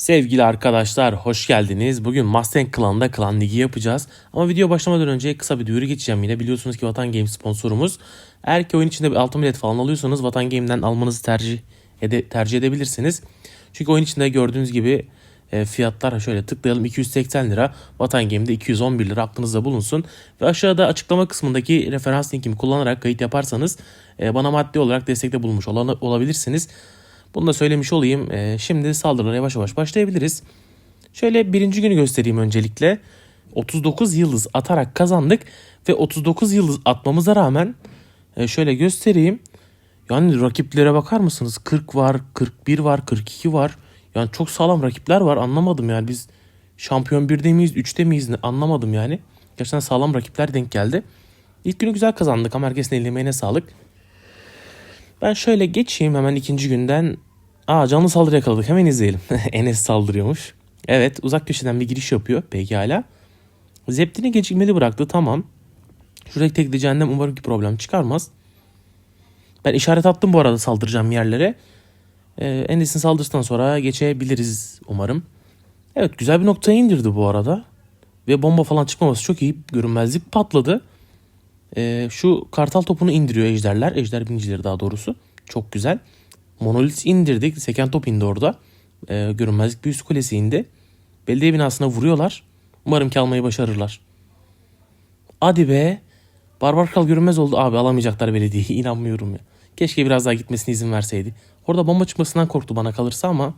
Sevgili arkadaşlar hoş geldiniz. Bugün Mustang Clan'da Klan Ligi yapacağız. Ama video başlamadan önce kısa bir duyuru geçeceğim yine. Biliyorsunuz ki Vatan Game sponsorumuz. Eğer ki oyun içinde bir altın bilet falan alıyorsanız Vatan Game'den almanızı tercih, ede, tercih edebilirsiniz. Çünkü oyun içinde gördüğünüz gibi e, fiyatlar şöyle tıklayalım 280 lira. Vatan Game'de 211 lira aklınızda bulunsun. Ve aşağıda açıklama kısmındaki referans linkimi kullanarak kayıt yaparsanız e, bana maddi olarak destekte bulunmuş olan, olabilirsiniz. Bunu da söylemiş olayım. Ee, şimdi saldırılara yavaş yavaş başlayabiliriz. Şöyle birinci günü göstereyim öncelikle. 39 yıldız atarak kazandık ve 39 yıldız atmamıza rağmen e, şöyle göstereyim. Yani rakiplere bakar mısınız? 40 var, 41 var, 42 var. Yani çok sağlam rakipler var. Anlamadım yani biz şampiyon 1'de miyiz, 3'te miyiz anlamadım yani. Gerçekten sağlam rakipler denk geldi. İlk günü güzel kazandık ama herkesin eline sağlık. Ben şöyle geçeyim hemen ikinci günden. Aa canlı saldırı yakaladık hemen izleyelim. Enes saldırıyormuş. Evet uzak köşeden bir giriş yapıyor pekala. Zeptini gecikmeli bıraktı tamam. Şuradaki tekli cehennem umarım ki problem çıkarmaz. Ben işaret attım bu arada saldıracağım yerlere. Ee, Enes'in saldırısından sonra geçebiliriz umarım. Evet güzel bir noktaya indirdi bu arada. Ve bomba falan çıkmaması çok iyi. Görünmezlik patladı. Ee, şu kartal topunu indiriyor ejderler. Ejder binicileri daha doğrusu. Çok güzel. Monolit indirdik. Seken top indi orada. Ee, görünmezlik büyüsü kulesi indi. Belediye binasına vuruyorlar. Umarım ki almayı başarırlar. Hadi be. Barbar kral görünmez oldu. Abi alamayacaklar belediyeyi. İnanmıyorum ya. Keşke biraz daha gitmesine izin verseydi. Orada bomba çıkmasından korktu bana kalırsa ama.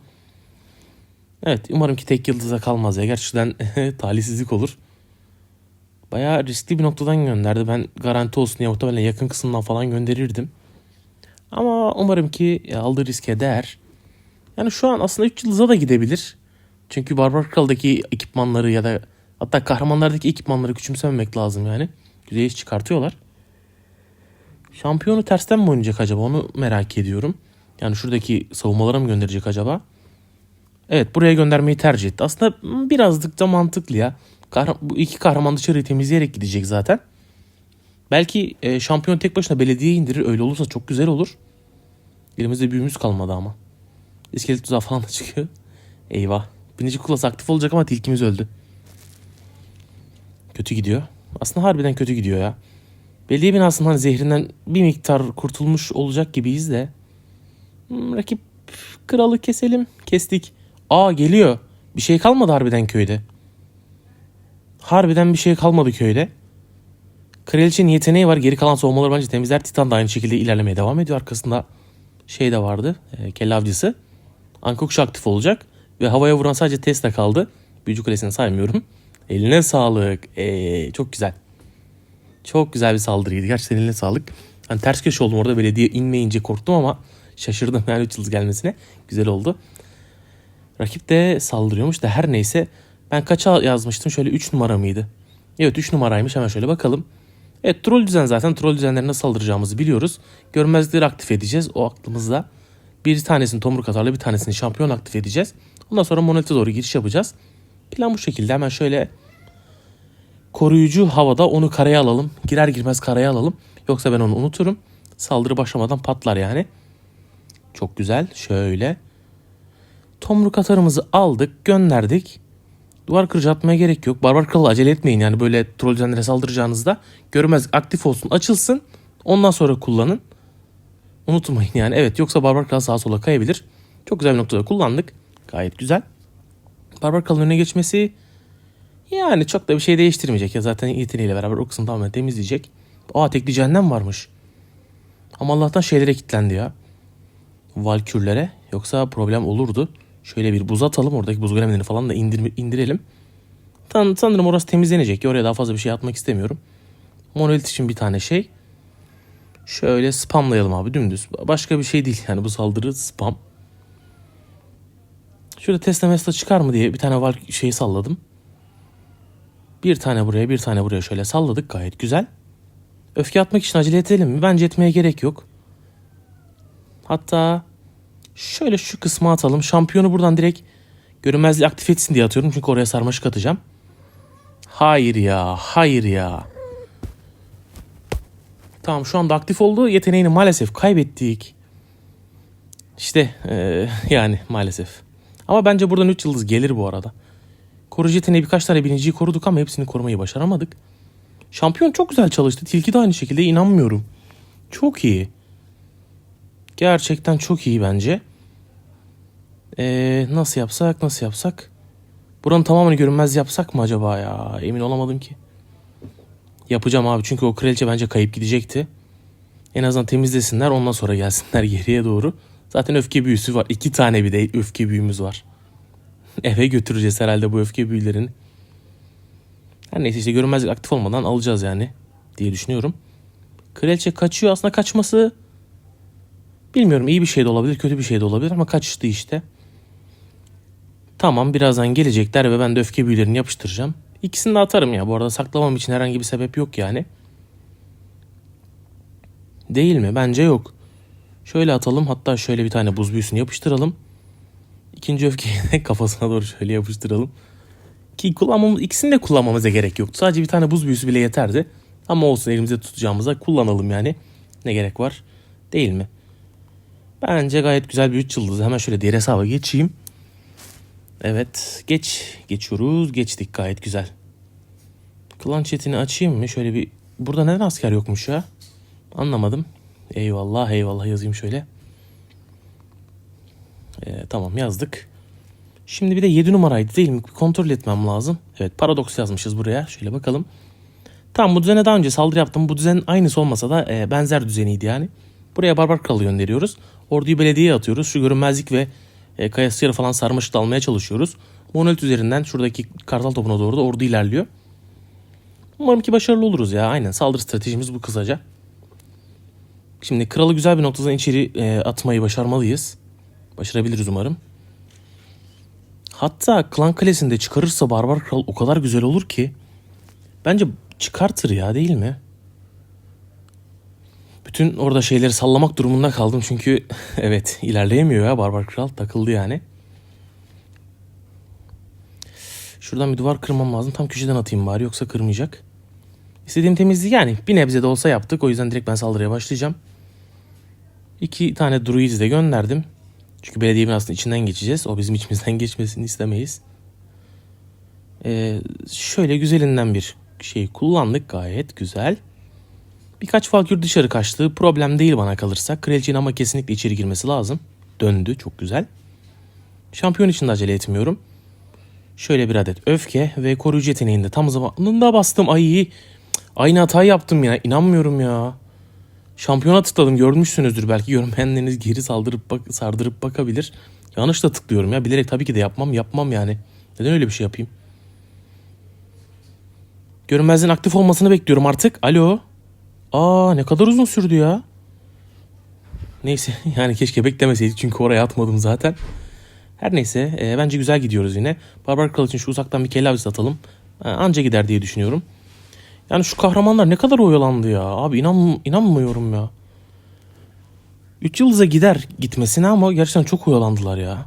Evet umarım ki tek yıldıza kalmaz ya. Gerçekten talihsizlik olur. Bayağı riskli bir noktadan gönderdi. Ben garanti olsun diye muhtemelen yakın kısımdan falan gönderirdim. Ama umarım ki aldığı riske değer. Yani şu an aslında 3 yıldıza da gidebilir. Çünkü Barbar Kral'daki ekipmanları ya da hatta kahramanlardaki ekipmanları küçümsememek lazım yani. Güzel iş çıkartıyorlar. Şampiyonu tersten mi oynayacak acaba onu merak ediyorum. Yani şuradaki savunmalara mı gönderecek acaba? Evet buraya göndermeyi tercih etti. Aslında birazcık da mantıklı ya. Bu iki kahraman dışarıyı temizleyerek gidecek zaten. Belki e, şampiyon tek başına belediyeye indirir. Öyle olursa çok güzel olur. Elimizde büyümüz kalmadı ama. İskelet tuzağı falan da çıkıyor. Eyvah. Binici kulası aktif olacak ama tilkimiz öldü. Kötü gidiyor. Aslında harbiden kötü gidiyor ya. Belediye binasından zehrinden bir miktar kurtulmuş olacak gibiyiz de. Hmm, rakip kralı keselim. Kestik. Aa geliyor. Bir şey kalmadı harbiden köyde. Harbiden bir şey kalmadı köyde. Kraliçenin yeteneği var. Geri kalan savunmaları bence temizler. Titan da aynı şekilde ilerlemeye devam ediyor. Arkasında şey de vardı. E, kelle avcısı. Ankokşu aktif olacak. Ve havaya vuran sadece Tesla kaldı. Büyücü kulesini saymıyorum. Eline sağlık. Ee, çok güzel. Çok güzel bir saldırıydı. Gerçekten eline sağlık. Hani ters köşe oldum orada belediye inmeyince korktum ama şaşırdım yani 3 yıldız gelmesine. Güzel oldu. Rakip de saldırıyormuş da her neyse. Ben kaça yazmıştım? Şöyle 3 numara mıydı? Evet 3 numaraymış. Hemen şöyle bakalım. Evet troll düzen zaten. Troll düzenlerine saldıracağımızı biliyoruz. Görmezlikleri aktif edeceğiz. O aklımızda. Bir tanesini tomruk atarla bir tanesini şampiyon aktif edeceğiz. Ondan sonra monolite doğru giriş yapacağız. Plan bu şekilde. Hemen şöyle koruyucu havada onu karaya alalım. Girer girmez karaya alalım. Yoksa ben onu unuturum. Saldırı başlamadan patlar yani. Çok güzel. Şöyle. Tomruk atarımızı aldık, gönderdik. Duvar kırıcı atmaya gerek yok. Barbar kralı acele etmeyin yani böyle troll düzenlere saldıracağınızda. Görmez aktif olsun, açılsın. Ondan sonra kullanın. Unutmayın yani. Evet yoksa barbar kral sağa sola kayabilir. Çok güzel bir noktada kullandık. Gayet güzel. Barbar kralın önüne geçmesi yani çok da bir şey değiştirmeyecek ya. Zaten yeteneğiyle beraber o kısmı tamamen temizleyecek. Aa tekli cehennem varmış. Ama Allah'tan şeylere kilitlendi ya. Valkürlere. Yoksa problem olurdu. Şöyle bir buz atalım. Oradaki buz golemlerini falan da indir, indirelim. Tan sanırım orası temizlenecek. Oraya daha fazla bir şey atmak istemiyorum. Monolit için bir tane şey. Şöyle spamlayalım abi dümdüz. Başka bir şey değil yani bu saldırı spam. Şöyle Tesla Mesla çıkar mı diye bir tane var şeyi salladım. Bir tane buraya bir tane buraya şöyle salladık gayet güzel. Öfke atmak için acele edelim mi? Bence etmeye gerek yok. Hatta şöyle şu kısmı atalım. Şampiyonu buradan direkt görünmezliği aktif etsin diye atıyorum. Çünkü oraya sarmaşık atacağım. Hayır ya hayır ya. Tamam şu anda aktif oldu. Yeteneğini maalesef kaybettik. İşte eee, yani maalesef. Ama bence buradan 3 yıldız gelir bu arada. Koruyucu yeteneği birkaç tane biniciyi koruduk ama hepsini korumayı başaramadık. Şampiyon çok güzel çalıştı. Tilki de aynı şekilde inanmıyorum. Çok iyi. Gerçekten çok iyi bence. Ee, nasıl yapsak nasıl yapsak? Buranın tamamını görünmez yapsak mı acaba ya? Emin olamadım ki. Yapacağım abi çünkü o kraliçe bence kayıp gidecekti. En azından temizlesinler ondan sonra gelsinler geriye doğru. Zaten öfke büyüsü var. İki tane bir de öfke büyümüz var. Eve götüreceğiz herhalde bu öfke büyülerini. Her neyse işte görünmezlik aktif olmadan alacağız yani diye düşünüyorum. Kraliçe kaçıyor aslında kaçması bilmiyorum iyi bir şey de olabilir kötü bir şey de olabilir ama kaçtı işte. Tamam birazdan gelecekler ve ben de öfke büyülerini yapıştıracağım. İkisini de atarım ya bu arada saklamam için herhangi bir sebep yok yani. Değil mi? Bence yok. Şöyle atalım hatta şöyle bir tane buz büyüsünü yapıştıralım. İkinci öfkeyi de kafasına doğru şöyle yapıştıralım. Ki kullanmamız, ikisini de kullanmamıza gerek yoktu. Sadece bir tane buz büyüsü bile yeterdi. Ama olsun elimizde tutacağımıza kullanalım yani. Ne gerek var? Değil mi? Bence gayet güzel bir 3 yıldız. Hemen şöyle diğer hesaba geçeyim. Evet geç. Geçiyoruz. Geçtik gayet güzel. Klan chatini açayım mı? Şöyle bir... Burada neden asker yokmuş ya? Anlamadım. Eyvallah eyvallah yazayım şöyle. Ee, tamam yazdık. Şimdi bir de 7 numaraydı değil mi? Bir kontrol etmem lazım. Evet paradoks yazmışız buraya. Şöyle bakalım. Tamam bu düzene daha önce saldırı yaptım. Bu düzen aynısı olmasa da e, benzer düzeniydi yani. Buraya barbar kralı gönderiyoruz. Orduyu belediyeye atıyoruz. Şu görünmezlik ve e, kayasıyarı falan sarmaşık almaya çalışıyoruz. Monolit üzerinden şuradaki kartal topuna doğru da ordu ilerliyor. Umarım ki başarılı oluruz ya. Aynen saldırı stratejimiz bu kısaca. Şimdi kralı güzel bir noktadan içeri e, atmayı başarmalıyız. Başarabiliriz umarım. Hatta klan kalesinde çıkarırsa barbar kral o kadar güzel olur ki. Bence çıkartır ya değil mi? Bütün orada şeyleri sallamak durumunda kaldım çünkü evet ilerleyemiyor ya barbar kral takıldı yani. Şuradan bir duvar kırmam lazım. Tam köşeden atayım bari yoksa kırmayacak. İstediğim temizliği yani bir nebze de olsa yaptık. O yüzden direkt ben saldırıya başlayacağım. İki tane druids de gönderdim. Çünkü belediye binasının içinden geçeceğiz. O bizim içimizden geçmesini istemeyiz. Ee, şöyle güzelinden bir şey kullandık. Gayet güzel. Birkaç valkür dışarı kaçtı. Problem değil bana kalırsa. Kraliçenin ama kesinlikle içeri girmesi lazım. Döndü. Çok güzel. Şampiyon için de acele etmiyorum. Şöyle bir adet öfke ve koruyucu yeteneğinde tam zamanında bastım. Ay aynı hatayı yaptım ya. İnanmıyorum ya. Şampiyona tıkladım görmüşsünüzdür belki görmeyenleriniz geri saldırıp bak sardırıp bakabilir. Yanlış da tıklıyorum ya bilerek tabii ki de yapmam yapmam yani. Neden öyle bir şey yapayım? Görünmezliğin aktif olmasını bekliyorum artık. Alo. Aa ne kadar uzun sürdü ya. Neyse yani keşke beklemeseydik çünkü oraya atmadım zaten. Her neyse e, bence güzel gidiyoruz yine. Barbar Kral için şu uzaktan bir kelle avcısı atalım. E, anca gider diye düşünüyorum. Yani şu kahramanlar ne kadar oyalandı ya. Abi inan, inanmıyorum ya. 3 yıldıza gider gitmesine ama gerçekten çok oyalandılar ya.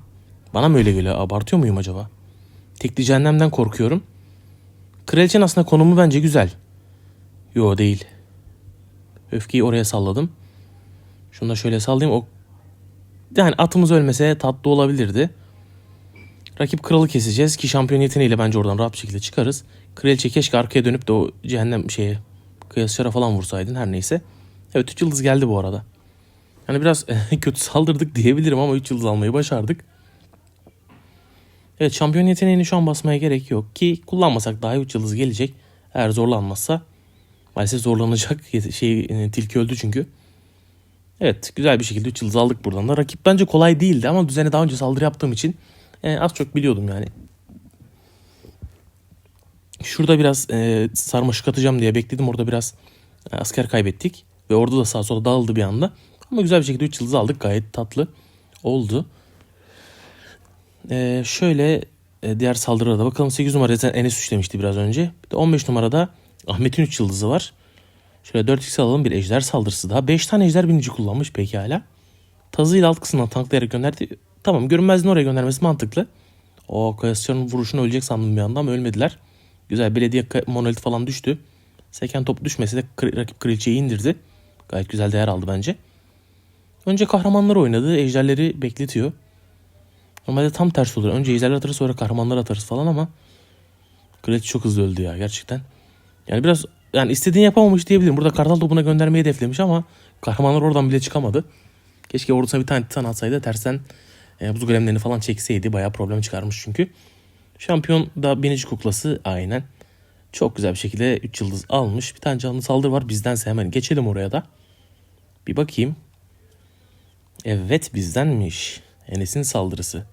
Bana mı öyle geliyor? Abartıyor muyum acaba? Tekli cehennemden korkuyorum. Kraliçenin aslında konumu bence güzel. Yo değil. Öfkeyi oraya salladım. Şunu da şöyle sallayayım. O yani atımız ölmese tatlı olabilirdi. Rakip kralı keseceğiz ki şampiyon yeteneğiyle bence oradan rahat bir şekilde çıkarız. Kraliçe keşke arkaya dönüp de o cehennem şeye kıyasçara falan vursaydın her neyse. Evet 3 yıldız geldi bu arada. Yani biraz kötü saldırdık diyebilirim ama 3 yıldız almayı başardık. Evet şampiyon yeteneğini şu an basmaya gerek yok ki kullanmasak daha 3 yıldız gelecek. Eğer zorlanmazsa maalesef zorlanacak. Şey, e, tilki öldü çünkü. Evet güzel bir şekilde 3 yıldız aldık buradan da. Rakip bence kolay değildi ama düzene daha önce saldırı yaptığım için e, az çok biliyordum yani. Şurada biraz e, sarmaşık atacağım diye bekledim. Orada biraz e, asker kaybettik. Ve orada da sağ sola dağıldı bir anda. Ama güzel bir şekilde 3 yıldız aldık. Gayet tatlı oldu. E, şöyle e, diğer saldırılara da bakalım. 8 numara zaten Enes 3 demişti biraz önce. Bir de 15 numarada Ahmet'in 3 yıldızı var. Şöyle 4x alalım bir ejder saldırısı daha. 5 tane ejder binici kullanmış pekala. Tazıyla alt kısmından tanklayarak gönderdi. Tamam görünmezliğini oraya göndermesi mantıklı. O Kayasyon'un vuruşunu ölecek sandım bir anda ama ölmediler. Güzel belediye monolit falan düştü. Seken top düşmesi de rakip kraliçeyi indirdi. Gayet güzel değer aldı bence. Önce kahramanlar oynadı. Ejderleri bekletiyor. Normalde tam tersi olur. Önce ejderler atarız sonra kahramanlar atarız falan ama Kraliçe çok hızlı öldü ya gerçekten. Yani biraz yani istediğini yapamamış diyebilirim. Burada kartal topuna göndermeyi hedeflemiş ama kahramanlar oradan bile çıkamadı. Keşke ordusuna bir tane titan atsaydı tersten e, buz golemlerini falan çekseydi. Bayağı problem çıkarmış çünkü. Şampiyon da binici kuklası aynen. Çok güzel bir şekilde 3 yıldız almış. Bir tane canlı saldırı var bizdense hemen geçelim oraya da. Bir bakayım. Evet bizdenmiş. Enes'in saldırısı.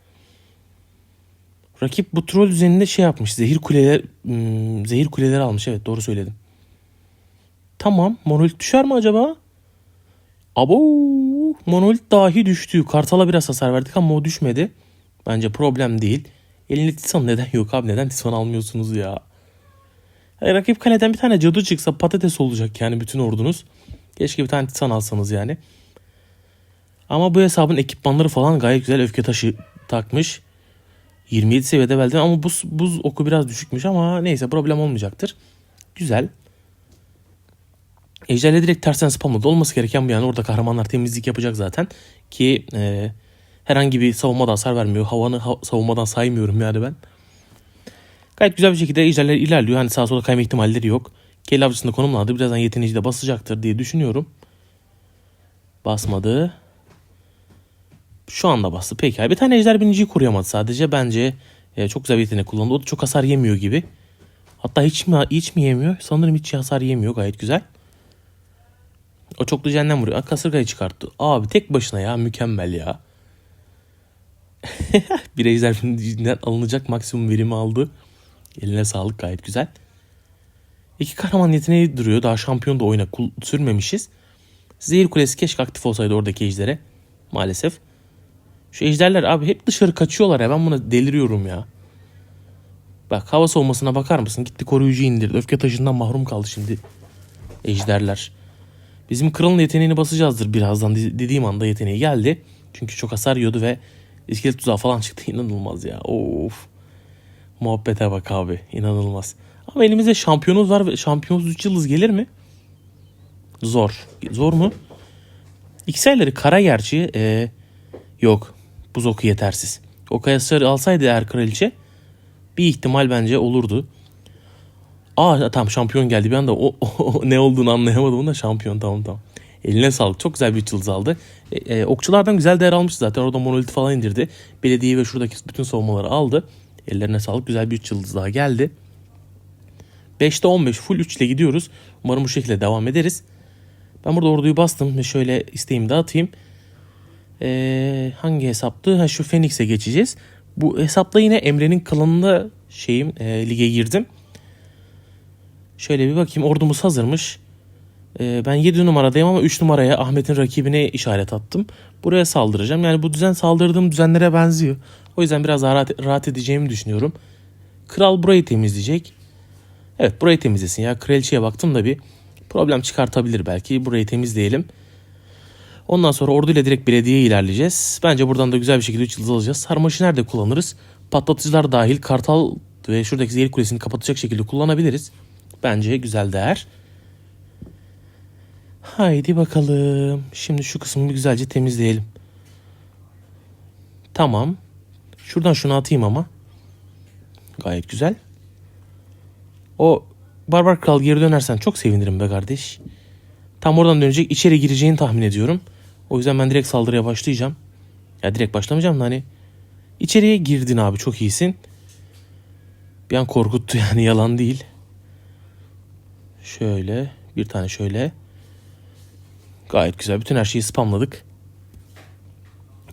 Rakip bu troll üzerinde şey yapmış. Zehir kuleler hmm, zehir kuleleri almış. Evet doğru söyledim. Tamam. Monolit düşer mi acaba? Abo monolit dahi düştü. Kartal'a biraz hasar verdik ama o düşmedi. Bence problem değil. Elinde Tisan neden yok abi? Neden Tisan almıyorsunuz ya? Yani rakip kaleden bir tane cadı çıksa patates olacak yani bütün ordunuz. Keşke bir tane Tisan alsanız yani. Ama bu hesabın ekipmanları falan gayet güzel öfke taşı takmış. 27 seviyede belki ama buz, buz oku biraz düşükmüş ama neyse problem olmayacaktır. Güzel. Ejderle direkt tersten spamladı. Olması gereken bu yani. Orada kahramanlar temizlik yapacak zaten. Ki e, herhangi bir savunmadan hasar vermiyor. Havanı ha- savunmadan saymıyorum yani ben. Gayet güzel bir şekilde ejderler ilerliyor. Hani sağa sola kayma ihtimalleri yok. Kelle avcısında konumlandı. Birazdan yeteneği de basacaktır diye düşünüyorum. Basmadı. Şu anda bastı. Peki. Bir tane ejder biniciyi koruyamadı sadece. Bence e, çok güzel bir yetenek kullandı. O da çok hasar yemiyor gibi. Hatta hiç mi, hiç mi yemiyor? Sanırım hiç hasar yemiyor. Gayet güzel. O çoklu cehennem vuruyor. Aa, kasırgayı çıkarttı. Abi tek başına ya. Mükemmel ya. bir ejder biniciden alınacak maksimum verimi aldı. Eline sağlık gayet güzel. İki kahraman yeteneği duruyor. Daha şampiyon da oyuna sürmemişiz. Zehir kulesi keşke aktif olsaydı oradaki ejdere. Maalesef. Şu ejderler abi hep dışarı kaçıyorlar ya. Ben buna deliriyorum ya. Bak hava soğumasına bakar mısın? Gitti koruyucu indirdi. Öfke taşından mahrum kaldı şimdi. Ejderler. Bizim kralın yeteneğini basacağızdır birazdan de- dediğim anda yeteneği geldi. Çünkü çok hasar yiyordu ve iskelet tuzağı falan çıktı. İnanılmaz ya. Of. Muhabbete bak abi. İnanılmaz. Ama elimizde şampiyonuz var ve şampiyonuz 3 yıldız gelir mi? Zor. Zor mu? İkserleri kara gerçi. Ee, yok. Buz oku yetersiz. O kayasları alsaydı eğer kraliçe bir ihtimal bence olurdu. Aa tamam şampiyon geldi bir anda o, o- ne olduğunu anlayamadım da şampiyon tamam tamam. Eline sağlık. Çok güzel bir üç yıldız aldı. E, e, okçulardan güzel değer almıştı zaten. Orada monolit falan indirdi. Belediye ve şuradaki bütün savunmaları aldı. Ellerine sağlık. Güzel bir üç yıldız daha geldi. 5'te 15 full 3 ile gidiyoruz. Umarım bu şekilde devam ederiz. Ben burada orduyu bastım ve şöyle isteğimi de atayım. Ee, hangi hesaptı? Ha şu Phoenix'e geçeceğiz. Bu hesapta yine Emre'nin klanında şeyim e, lige girdim. Şöyle bir bakayım ordumuz hazırmış. Ee, ben 7 numaradayım ama 3 numaraya Ahmet'in rakibine işaret attım. Buraya saldıracağım. Yani bu düzen saldırdığım düzenlere benziyor. O yüzden biraz rahat, rahat edeceğimi düşünüyorum. Kral burayı temizleyecek. Evet burayı temizlesin ya. Kraliçeye baktım da bir problem çıkartabilir belki. Burayı temizleyelim. Ondan sonra orduyla direkt belediyeye ilerleyeceğiz. Bence buradan da güzel bir şekilde 3 yıldız alacağız. Sarmaşı nerede kullanırız? Patlatıcılar dahil kartal ve şuradaki zehir kulesini kapatacak şekilde kullanabiliriz. Bence güzel değer. Haydi bakalım. Şimdi şu kısmı güzelce temizleyelim. Tamam. Şuradan şunu atayım ama. Gayet güzel. O Barbar Kral geri dönersen çok sevinirim be kardeş. Tam oradan dönecek içeri gireceğini tahmin ediyorum. O yüzden ben direkt saldırıya başlayacağım. Ya direkt başlamayacağım da hani içeriye girdin abi çok iyisin. Bir an korkuttu yani yalan değil. Şöyle bir tane şöyle. Gayet güzel. Bütün her şeyi spamladık.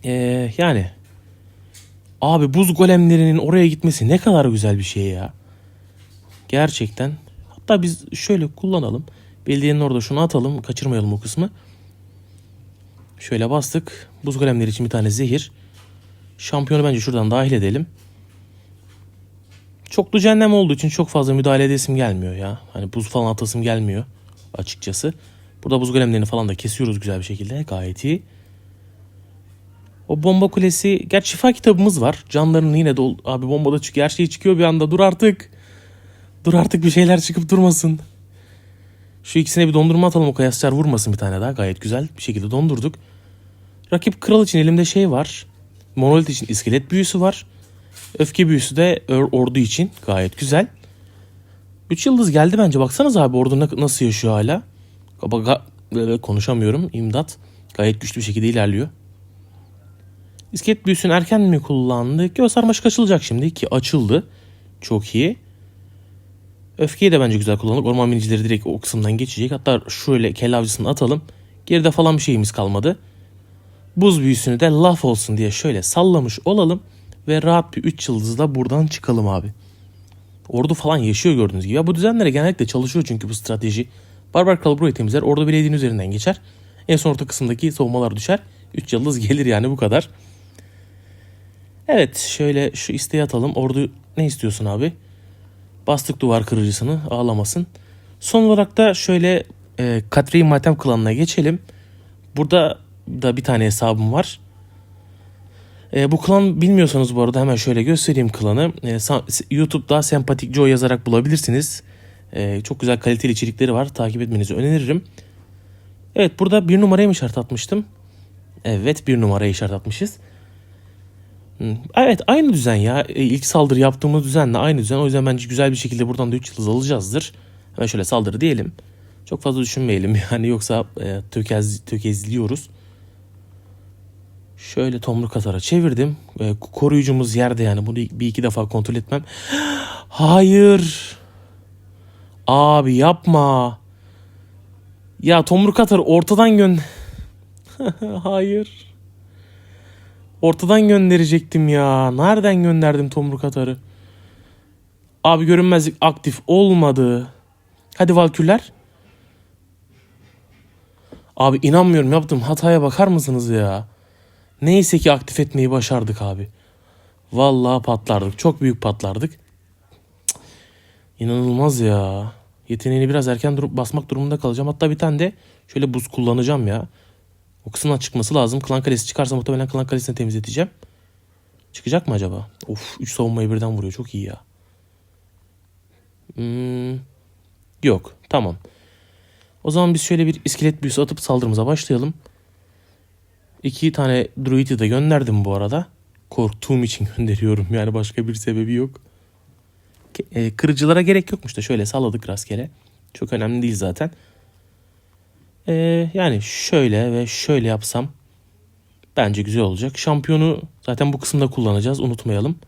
Ee, yani abi buz golemlerinin oraya gitmesi ne kadar güzel bir şey ya. Gerçekten. Hatta biz şöyle kullanalım. Belediyenin orada şunu atalım. Kaçırmayalım o kısmı. Şöyle bastık. Buz golemleri için bir tane zehir. Şampiyonu bence şuradan dahil edelim. Çoklu cehennem olduğu için çok fazla müdahale edesim gelmiyor ya. Hani buz falan atasım gelmiyor açıkçası. Burada buz golemlerini falan da kesiyoruz güzel bir şekilde. Gayet iyi. O bomba kulesi. Gerçi şifa kitabımız var. Canlarının yine dol. Abi bombada çıkıyor. Her şey çıkıyor bir anda. Dur artık. Dur artık bir şeyler çıkıp durmasın. Şu ikisine bir dondurma atalım. O kayasçılar vurmasın bir tane daha. Gayet güzel bir şekilde dondurduk. Rakip kral için elimde şey var. Monolit için iskelet büyüsü var. Öfke büyüsü de ordu için gayet güzel. 3 yıldız geldi bence. Baksanız abi ordu na- nasıl yaşıyor hala. Ga- ga- e, konuşamıyorum. İmdat. Gayet güçlü bir şekilde ilerliyor. İskelet büyüsünü erken mi kullandık? Yok sarmaşık açılacak şimdi ki açıldı. Çok iyi. Öfkeyi de bence güzel kullandık. Orman minicileri direkt o kısımdan geçecek. Hatta şöyle kelle avcısını atalım. Geride falan bir şeyimiz kalmadı. Buz büyüsünü de laf olsun diye şöyle sallamış olalım. Ve rahat bir 3 yıldızla buradan çıkalım abi. Ordu falan yaşıyor gördüğünüz gibi. Ya bu düzenlere genellikle çalışıyor çünkü bu strateji. Barbar Kral temizler. Ordu belediyenin üzerinden geçer. En son orta kısımdaki savunmalar düşer. 3 yıldız gelir yani bu kadar. Evet şöyle şu isteği atalım. Ordu ne istiyorsun abi? Bastık duvar kırıcısını ağlamasın. Son olarak da şöyle e, Katri Matem klanına geçelim. Burada da bir tane hesabım var. E, bu klan bilmiyorsanız bu arada hemen şöyle göstereyim klanı. E, YouTube'da Sempatik Joe yazarak bulabilirsiniz. E, çok güzel kaliteli içerikleri var. Takip etmenizi öneririm. Evet burada bir numaraya mı işaret atmıştım? Evet bir numaraya işaret atmışız. Evet aynı düzen ya. E, İlk saldırı yaptığımız düzenle aynı düzen. O yüzden bence güzel bir şekilde buradan da 3 yıldız alacağızdır. Hemen şöyle saldırı diyelim. Çok fazla düşünmeyelim yani yoksa e, tökez, tökezliyoruz. Şöyle tomruk atara çevirdim. E, koruyucumuz yerde yani bunu bir iki defa kontrol etmem. Hayır. Abi yapma. Ya tomruk atarı ortadan gön... Hayır. Ortadan gönderecektim ya. Nereden gönderdim tomruk atarı? Abi görünmezlik aktif olmadı. Hadi valküller. Abi inanmıyorum yaptım hataya bakar mısınız ya? Neyse ki aktif etmeyi başardık abi. Vallahi patlardık. Çok büyük patlardık. İnanılmaz ya. Yeteneğini biraz erken durup basmak durumunda kalacağım. Hatta bir tane de şöyle buz kullanacağım ya. O kısımdan çıkması lazım. Klan kalesi çıkarsa muhtemelen klan kalesini temizleteceğim. Çıkacak mı acaba? Of 3 savunmayı birden vuruyor. Çok iyi ya. Hmm, yok. Tamam. O zaman biz şöyle bir iskelet büyüsü atıp saldırımıza başlayalım. İki tane druidi de gönderdim bu arada. Korktuğum için gönderiyorum. Yani başka bir sebebi yok. E, kırıcılara gerek yokmuş da şöyle salladık rastgele. Çok önemli değil zaten. E, yani şöyle ve şöyle yapsam bence güzel olacak. Şampiyonu zaten bu kısımda kullanacağız. Unutmayalım.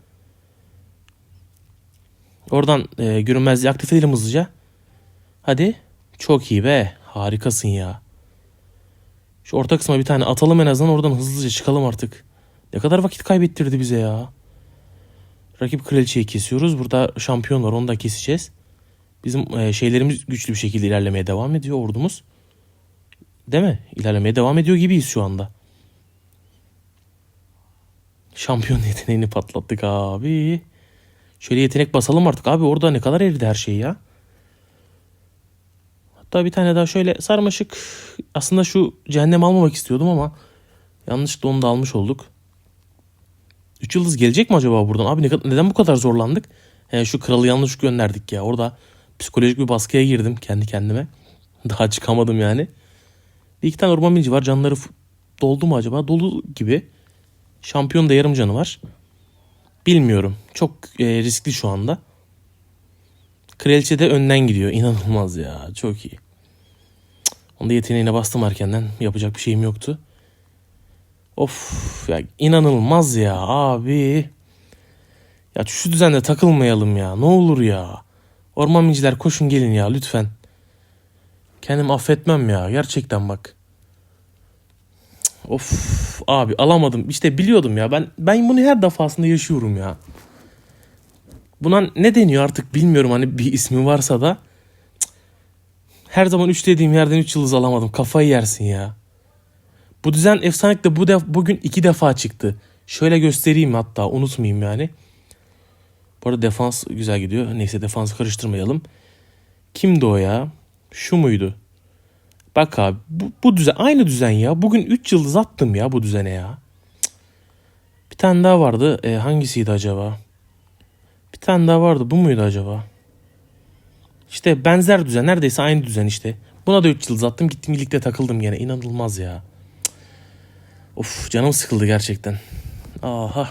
Oradan e, görünmezliği aktif edelim hızlıca. Hadi. Çok iyi be. Harikasın ya. Şu orta kısma bir tane atalım en azından oradan hızlıca çıkalım artık. Ne kadar vakit kaybettirdi bize ya. Rakip kraliçeyi kesiyoruz. Burada şampiyon var onu da keseceğiz. Bizim e, şeylerimiz güçlü bir şekilde ilerlemeye devam ediyor ordumuz. Değil mi? İlerlemeye devam ediyor gibiyiz şu anda. Şampiyon yeteneğini patlattık abi. Şöyle yetenek basalım artık abi orada ne kadar eridi her şey ya. Hatta bir tane daha şöyle sarmaşık. Aslında şu cehennem almamak istiyordum ama yanlışlıkla onu da almış olduk. 3 yıldız gelecek mi acaba buradan? Abi neden bu kadar zorlandık? He, şu kralı yanlış gönderdik ya. Orada psikolojik bir baskıya girdim kendi kendime. Daha çıkamadım yani. Bir iki tane orman minici var. Canları doldu mu acaba? Dolu gibi. Şampiyon da yarım canı var. Bilmiyorum. Çok e, riskli şu anda. Kraliçe de önden gidiyor. İnanılmaz ya. Çok iyi. Onda yeteneğine bastım erkenden. Yapacak bir şeyim yoktu. Of ya inanılmaz ya abi. Ya şu düzenle takılmayalım ya. Ne olur ya. Orman minciler koşun gelin ya lütfen. Kendimi affetmem ya. Gerçekten bak. Of abi alamadım. İşte biliyordum ya. Ben ben bunu her defasında yaşıyorum ya. Buna ne deniyor artık bilmiyorum hani bir ismi varsa da. Her zaman 3 dediğim yerden 3 yıldız alamadım. Kafayı yersin ya. Bu düzen efsanelikle bu def bugün iki defa çıktı. Şöyle göstereyim hatta unutmayayım yani. Bu arada defans güzel gidiyor. Neyse defansı karıştırmayalım. Kimdi o ya? Şu muydu? Bak abi bu, bu düzen aynı düzen ya. Bugün 3 yıldız attım ya bu düzene ya. Cık. Bir tane daha vardı. E, hangisiydi acaba? Bir tane daha vardı. Bu muydu acaba? İşte benzer düzen. Neredeyse aynı düzen işte. Buna da 3 yıldız attım. Gittim birlikte takıldım gene. İnanılmaz ya. Of canım sıkıldı gerçekten. Aha.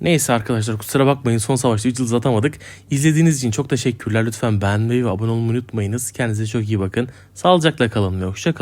Neyse arkadaşlar kusura bakmayın son savaşta 3 yıldız atamadık. İzlediğiniz için çok teşekkürler. Lütfen beğenmeyi ve abone olmayı unutmayınız. Kendinize çok iyi bakın. Sağlıcakla kalın ve hoşça.